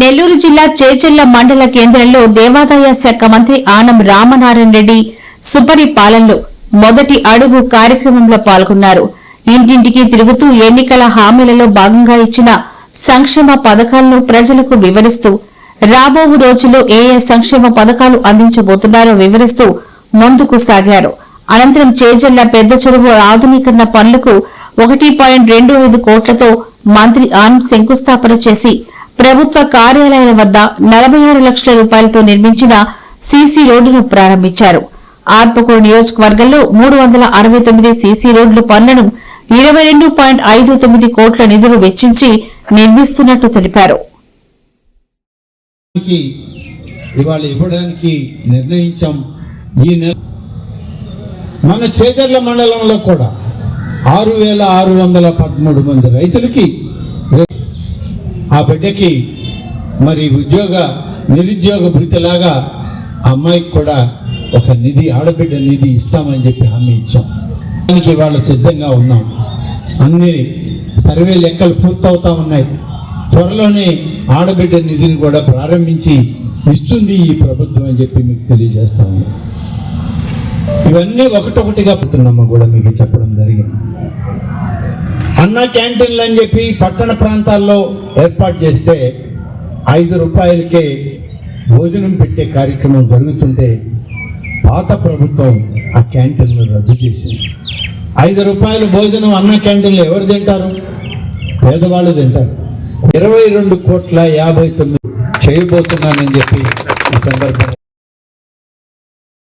నెల్లూరు జిల్లా చేచెల్ల మండల కేంద్రంలో దేవాదాయ శాఖ మంత్రి ఆనం రామనారాయణ రెడ్డి సుపరిపాలనలో మొదటి అడుగు కార్యక్రమంలో పాల్గొన్నారు. ఇంటింటికి తిరుగుతూ ఎన్నికల హామీలలో భాగంగా ఇచ్చిన సంక్షేమ పథకాలను ప్రజలకు వివరిస్తూ రాబో రోజుల్లో ఏ ఏ సంక్షేమ పథకాలు అందించబోతున్నారో వివరిస్తూ ముందుకు సాగారు. అనంతరం చేజల్ల పెద్ద చెరువు ఆధునీకరణ పనులకు ఒకటి పాయింట్ రెండు ఐదు కోట్లతో మంత్రి ఆనం శంకుస్థాపన చేసి ప్రభుత్వ కార్యాలయాల వద్ద నలభై ఆరు లక్షల రూపాయలతో నిర్మించిన సీసీ రోడ్డును ప్రారంభించారు. ఆర్పకూరు నియోజకవర్గంలో మూడు వందల అరవై తొమ్మిది సీసీ రోడ్లు పనులను ఇరవై రెండు పాయింట్ ఐదు తొమ్మిది కోట్ల నిధులు వెచ్చించి నిర్మిస్తున్నట్టు తెలిపారు. ఇవాళ ఇవ్వడానికి నిర్ణయించాం. ఈ మన చేజర్ల మండలంలో కూడా ఆరు వేల ఆరు వందల పదమూడు మంది రైతులకి బిడ్డకి మరి ఉద్యోగ నిరుద్యోగ భృతిలాగా అమ్మాయికి కూడా ఒక నిధి ఆడబిడ్డ నిధి ఇస్తామని చెప్పి హామీ ఇచ్చాం. దానికి ఇవాళ సిద్ధంగా ఉన్నాం. అన్ని సర్వే లెక్కలు పూర్తవుతా ఉన్నాయి. త్వరలోనే ఆడబిడ్డ నిధిని కూడా ప్రారంభించి ఇస్తుంది ఈ ప్రభుత్వం అని చెప్పి మీకు తెలియజేస్తా ఉన్నాం. ఇవన్నీ ఒకటొకటిగా పుతున్నమ్మ కూడా మీకు చెప్పడం జరిగింది. అన్నా క్యాంటీన్లు అని చెప్పి పట్టణ ప్రాంతాల్లో ఏర్పాటు చేస్తే ఐదు రూపాయలకే భోజనం పెట్టే కార్యక్రమం జరుగుతుంటే పాత ప్రభుత్వం ఆ క్యాంటీన్లు రద్దు చేసింది. ఐదు రూపాయల భోజనం అన్న క్యాంటీన్లు ఎవరు తింటారు? పేదవాళ్ళు తింటారు. ఇరవై రెండు కోట్ల యాభై తొమ్మిది చేయబోతున్నానని చెప్పి ఈ సందర్భంగా